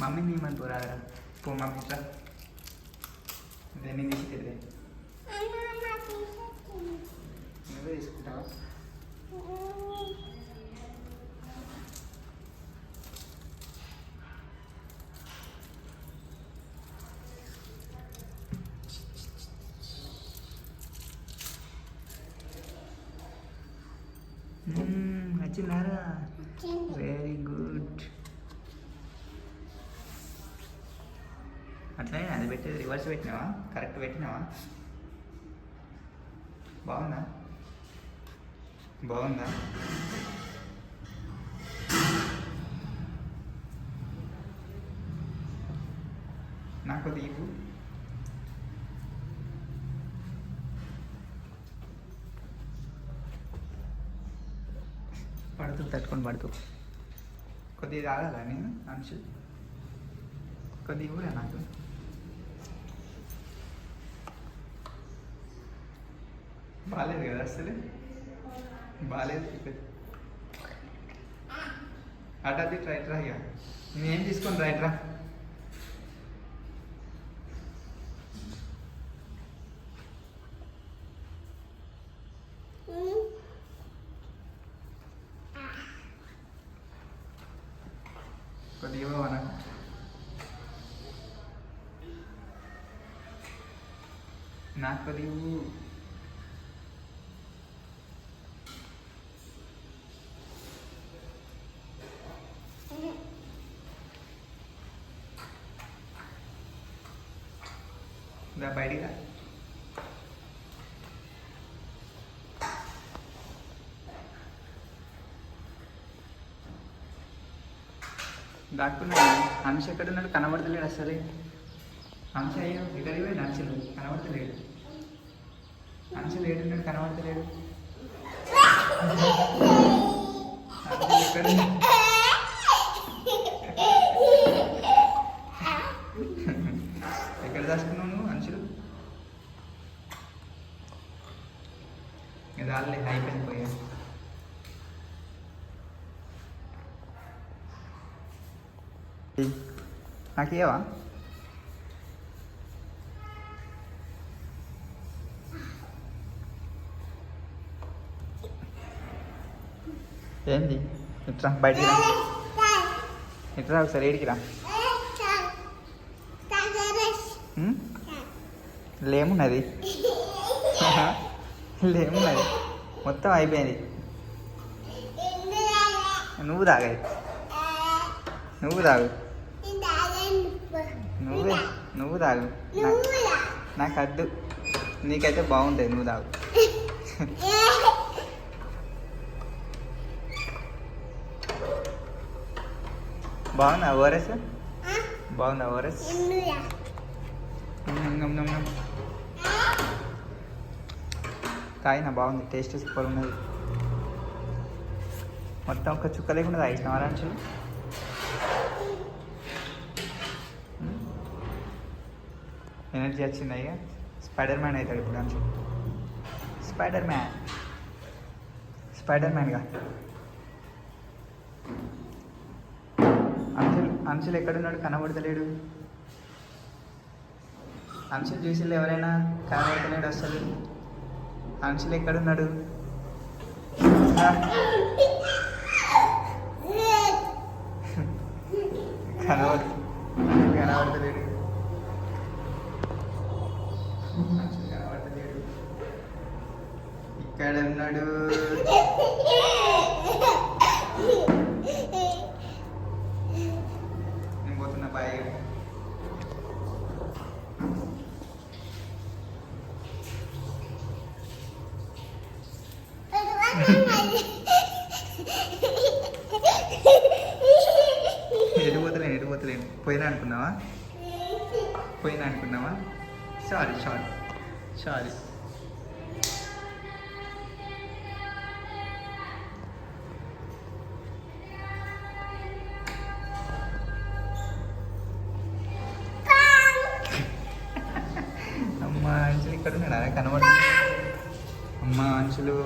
Mami mi manturada, por mamita. De mi dijiste de. mamá, ¿Me ves? Mmm. Very good. అట్లనే అది పెట్టేది reverse పెట్టినావా? Correct పెట్టినావా? బాగుందా? బాగుందా? నాకు దీపు పడుతూ తట్టుకొని పడుతూ. కొద్దిగా తాగాలా నేను అంశు కొద్దిగా నాకు. బాగాలేదు కదా అసలు? బాగాలేదు అటు అది రైట్ రా ఇక. నేనేం తీసుకొని రైట్ రా? కొద్దిగా ఇవ్వవా నాకు? నాకు కొద్దిగా దా బయటికి రా. దాక్కున్నాడు. అంశ ఎక్కడున్నాడు? కనబడతలేడు అసలే. అంశ అయ్యో ఇక్కడికి పోయి అంశలు కనబడతలేడు. అంశ లేడున్నాడు కనబడతలేడు. ఎక్కడ దాచుకున్నావు నువ్వు అంశలు ఇది ఆల్రెడీ అయిపోయింది నాకేవా ఏంది? ఇట్రా బయటికి రా. ఇట్రా ఒకసారి ఏడికి రా? లేమున్నది. లేమున్నది మొత్తం అయిపోయింది. నువ్వు తాగాయి నువ్వు తాగు. నువ్వే నువ్వు తాగు. నాకు అద్దు నీకైతే బాగుంటుంది నువ్వు తాగు. బాగుందా ఓఆర్ఎస్? బాగుందా ఓఆర్ఎస్? తాగినా బాగుంది టేస్ట్ సూపర్ ఉన్నది. మొత్తం ఒక చుక్క లేకుండా తాగిన ఆరాంశలు ఎనర్జీ వచ్చింది అయ్యా స్పైడర్ మ్యాన్ అవుతాడు ఇప్పుడు అంచు స్పైడర్ మ్యాన్ స్పైడర్ మ్యాన్గా అంశులు అంశులు ఎక్కడున్నాడు? కనబడతలేడు. అంశులు చూసి ఎవరైనా? కనబడతలేడు అసలు. అంశులు ఎక్కడున్నాడు? ఆ, కనబడు కనబడతలేడు. అంశులు కనబడతలేడు. ఇక్కడ ఉన్నాడు నేను పోతున్నా బాయ్. ఎడిపోతలేను ఎడిపోతలేను పోయినా అనుకున్నావా? పోయినా అనుకున్నావా? సారీ సారీ సారీ అమ్మ అంచులు ఇక్కడ ఉన్నాడా కనబడ అమ్మా అంచులు